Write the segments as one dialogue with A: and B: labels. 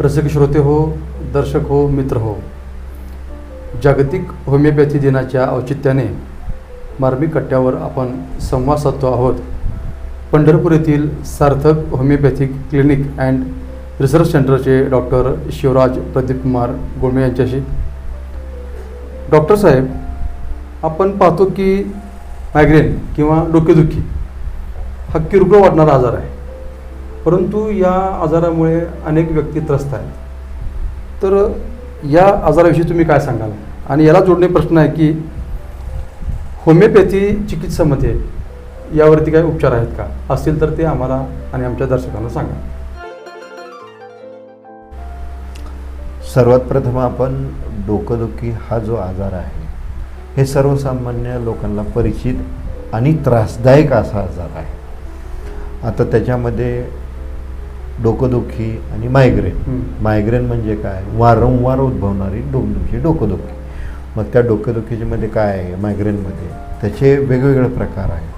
A: रसिक श्रोते हो दर्शक हो मित्र हो. जागतिक होमिओपॅथी दिनाच्या औचित्याने मार्मिक कट्ट्यावर आपण संवाद साधतो आहोत. पंढरपूर येथील Sarthak homoeopathic clinic and research सेंटरचे डॉक्टर शिवराज प्रदीप कुमार गोळमे यांच्याशी. डॉक्टर साहेब आपण पाहतो की मायग्रेन किंवा डोकेदुखी हा किरकोळ वाटणारा आजार आहे. परंतु या आजारामुळे अनेक व्यक्ती त्रस्त आहेत. तर या आजाराविषयी तुम्ही काय सांगाल? आणि याला जोडणे प्रश्न आहे की होमिओपॅथी चिकित्सामध्ये यावरती काही उपचार आहेत का? असतील तर ते आम्हाला आणि आमच्या दर्शकांना सांगा.
B: सर्वात प्रथम आपण डोकंदुखी हा जो आजार आहे हे सर्वसामान्य लोकांना परिचित आणि त्रासदायक असा आजार आहे. आता त्याच्यामध्ये डोकंदुखी आणि मायग्रेन. मायग्रेन म्हणजे काय? वारंवार उद्भवणारी डोकदुखी डोकंदुखी. मग त्या डोकेदुखीमध्ये काय आहे? मायग्रेनमध्ये त्याचे वेगवेगळे प्रकार आहेत.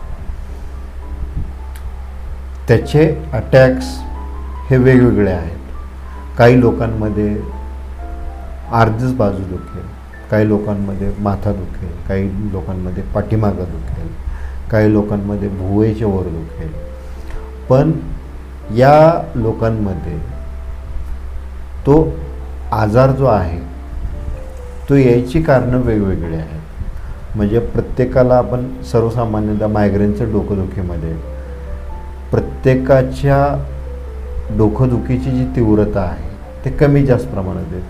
B: त्याचे अटॅक्स हे वेगवेगळे आहेत. काही लोकांमध्ये अर्धीच बाजू दुखेल. काही लोकांमध्ये माथा दुखेल. काही लोकांमध्ये पाठीमागं दुखेल. काही लोकांमध्ये भुवेच्या वर दुखेल. पण या लोकांमध्ये तो आजार जो आहे तो यायची कारणं वेगवेगळी आहेत. म्हणजे प्रत्येकाला आपण सर्वसामान्यतः मायग्रेनचं डोकंदुखीमध्ये प्रत्येकाच्या डोकंदुखीची जी तीव्रता आहे ते कमी जास्त प्रमाणात आहे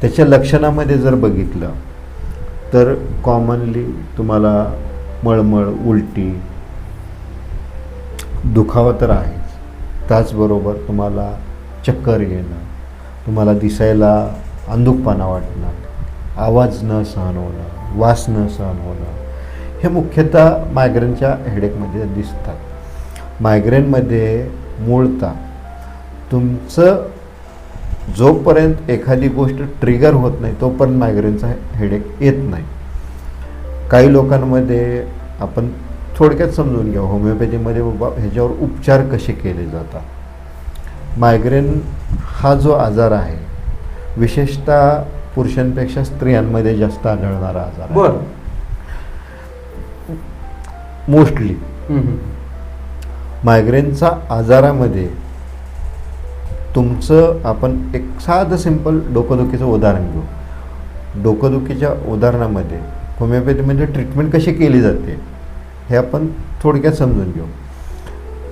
B: त्याच्या लक्षणामध्ये जर बघितलं तर कॉमनली तुम्हाला मळमळ उलटी दुखावा तर आहे. त्याचबरोबर तुम्हाला चक्कर येणं तुम्हाला दिसायला अंधुकपणा वाटणं आवाज न सहन होणं वास न सहन होणं हे मुख्यतः मायग्रेनच्या हेडेकमध्ये दिसतात. मायग्रेनमध्ये मूळतः तुमचं जोपर्यंत एखादी गोष्ट ट्रिगर होत नाही तोपर्यंत मायग्रेनचा हेडेक येत नाही. काही लोकांमध्ये आपण थोडक्यात समजून घ्या. होमिओपॅथीमध्ये बाबा ह्याच्यावर उपचार कसे केले जातात? मायग्रेन हा जो आजार आहे विशेषतः पुरुषांपेक्षा स्त्रियांमध्ये जास्त आढळणारा आजार.
A: बरं.
B: मोस्टली. मायग्रेनचा आजारामध्ये तुमचं आपण एक साधं सिंपल डोकंदुखीचं उदाहरण घेऊ. डोकंदुखीच्या उदाहरणामध्ये होमिओपॅथीमध्ये ट्रीटमेंट कशी केली जाते? हे आपण थोडक्यात समजून घेऊ.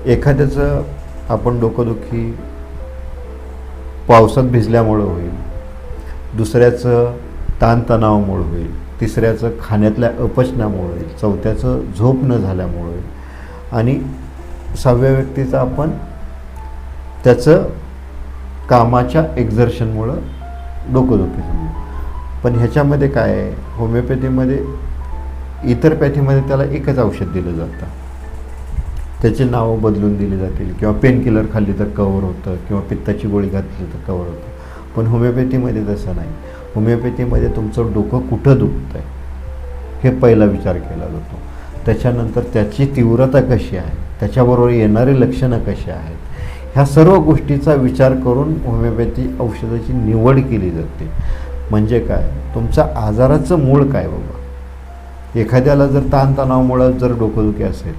B: एखाद्याचं आपण डोकंदुखी पावसात भिजल्यामुळं होईल दुसऱ्याचं ताणतणावामुळं होईल तिसऱ्याचं खाण्यातल्या अपचनामुळे होईल चौथ्याचं झोप न झाल्यामुळे होईल आणि सहाव्या व्यक्तीचं आपण त्याचं कामाच्या एक्झर्शनमुळं डोकंदुखी समजू. पण ह्याच्यामध्ये काय आहे? होमिओपॅथीमध्ये इतर पॅथीमध्ये त्याला एकच औषध दिलं जातं. त्याची नावं बदलून दिली जातील किंवा पेनकिलर खाल्ली तर कवर होतं किंवा पित्ताची गोळी घातली तर कवर होतं. पण होमिओपॅथीमध्ये तसं नाही. होमिओपॅथीमध्ये तुमचं डोकं कुठं दुखतं आहे हे पहिला विचार केला जातो. त्याच्यानंतर त्याची तीव्रता कशी आहे? त्याच्याबरोबर येणारी लक्षणं कशी आहेत? ह्या सर्व गोष्टीचा विचार करून होमिओपॅथी औषधाची निवड केली जाते. म्हणजे काय? तुमच्या आजाराचं मूळ काय बाबा? एखाद्याला जर ताणतणावामुळं जर डोकंदुखी असेल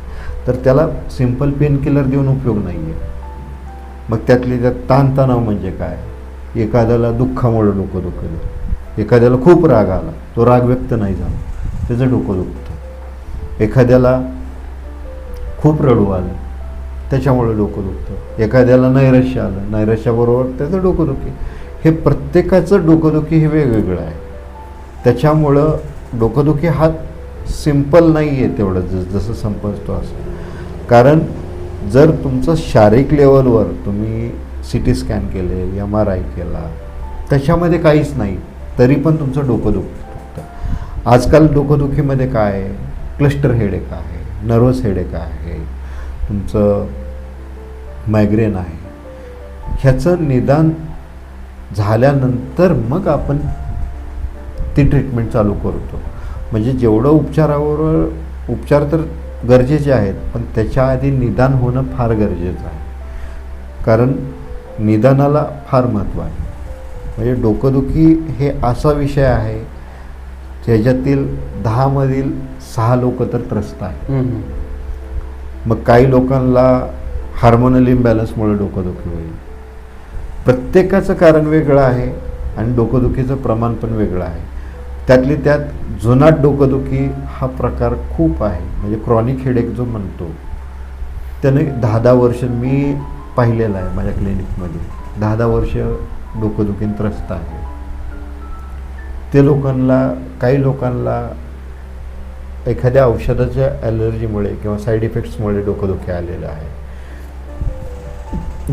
B: तर त्याला सिंपल पेनकिलर देऊन उपयोग नाही आहे मग त्यातले त्यात ताणतणाव म्हणजे काय? एखाद्याला दुःखामुळं डोकं दुखलं एखाद्याला खूप राग आला. तो राग व्यक्त नाही झाला. त्याचं डोकं दुखतं. एखाद्याला खूप रडू आलं. त्याच्यामुळं डोकं दुखतं. एखाद्याला नैराश्य आलं. नैराश्याबरोबर त्याचं डोकंदुखी हे प्रत्येकाचं डोकंदुखी हे वेगवेगळं आहे. त्याच्यामुळं डोकंदुखी हा सिंपल नाही आहे तेवढं जस जसं समजतो असं. कारण जर तुमचं शारीरिक लेवलवर तुम्ही सी टी स्कॅन केले एम आर आय केला त्याच्यामध्ये काहीच नाही. तरी पण तुमचं डोकं दुखतं आजकाल डोकंदुखीमध्ये काय आहे? क्लस्टर हेडेक आहे नर्वस हेडेक आहे तुमचं मायग्रेन आहे. ह्याचं निदान झाल्यानंतर मग आपण ती ट्रीटमेंट चालू करतो. म्हणजे जेवढं उपचारावर उपचार तर गरजेचे आहेत पण त्याच्या आधी निदान होणं फार गरजेचं आहे. कारण निदानाला फार महत्त्व आहे. म्हणजे डोकंदुखी हे असा विषय आहे ज्याच्यातील दहामधील सहा लोक तर त्रस्त आहेत. मग काही लोकांना हार्मोनल इम्बॅलन्समुळे डोकंदुखी होईल. प्रत्येकाचं कारण वेगळं आहे आणि डोकंदुखीचं प्रमाण पण वेगळं आहे. त्यातली त्यात जुनाट डोकंदुखी हा प्रकार खूप आहे. म्हणजे क्रॉनिक हेडेक जो म्हणतो त्याने दहा दहा वर्ष मी पाहिलेलं आहे माझ्या क्लिनिकमध्ये. दहा दहा वर्ष डोकंदुखीने त्रस्त आहे. ते लोकांना काही लोकांना एखाद्या औषधाच्या ॲलर्जीमुळे किंवा साईड इफेक्ट्समुळे डोकंदुखी आलेलं आहे.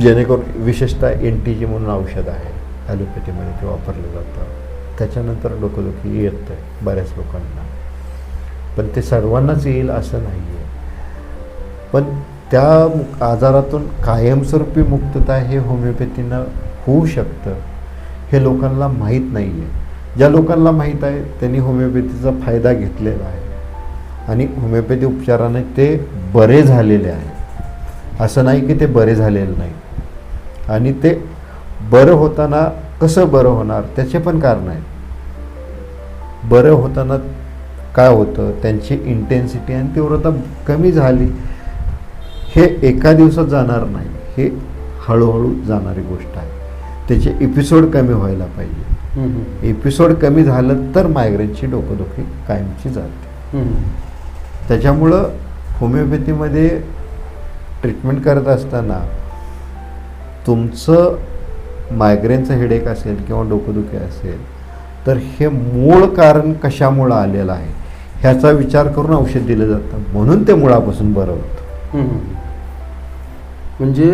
B: जेणेकरून विशेषतः एन टी जी म्हणून औषध आहे ॲलोपॅथीमध्ये ते वापरलं जातं. त्याच्यानंतर डोकंदुखी येतं आहे बऱ्याच लोकांना. पण ते सर्वांनाच येईल असं नाही आहे पण त्या मु- आजारातून कायमस्वरूपी मुक्तता हे होमिओपॅथीनं होऊ शकतं हे लोकांना माहीत नाही आहे ज्या लोकांना माहीत आहे त्यांनी होमिओपॅथीचा फायदा घेतलेला आहे. आणि होमिओपॅथी उपचाराने ते बरे झालेले आहे. असं नाही की ते बरे झालेले नाही. आणि ते बरं होताना कसं बरं होणार? त्याचे पण कारण आहेत. बरं होताना काय होतं? त्यांची इंटेन्सिटी आणि तीव्रता कमी झाली. हे एका दिवसात जाणार नाही. हे हळूहळू जाणारी गोष्ट आहे. त्याचे एपिसोड कमी व्हायला पाहिजे. एपिसोड कमी झालं तर मायग्रेनची डोकंदुखी कायमची जाते. त्याच्यामुळं होमिओपॅथीमध्ये ट्रीटमेंट करत असताना तुमचं मायग्रेनचं हेडेक असेल किंवा डोकंदुखी असेल तर हे मूळ कारण कशामुळं आलेलं आहे? ह्याचा विचार करून औषध दिलं जातं. म्हणून ते मुळापासून बरं होतं.
A: म्हणजे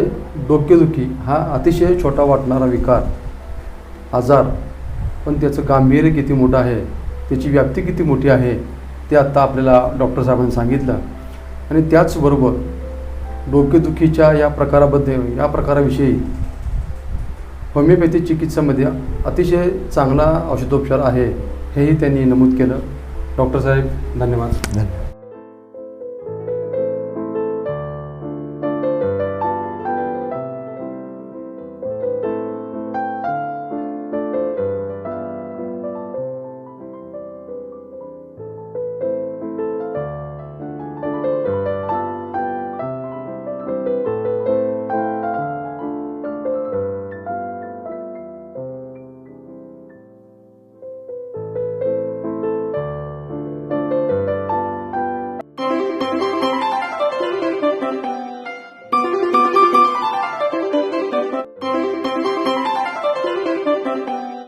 A: डोकेदुखी हा अतिशय छोटा वाटणारा विकार आजार पण त्याचं गांभीर्य किती मोठं आहे त्याची व्याप्ती किती मोठी आहे ते आत्ता आपल्याला डॉक्टर साहेबांनी सांगितलं. आणि त्याचबरोबर डोकेदुखीच्या या प्रकाराबद्दल या प्रकाराविषयी होमिओपॅथी चिकित्सामध्ये अतिशय चांगला औषधोपचार आहे हेही त्यांनी नमूद केलं. डॉक्टर साहेब धन्यवाद.
B: धन्यवाद.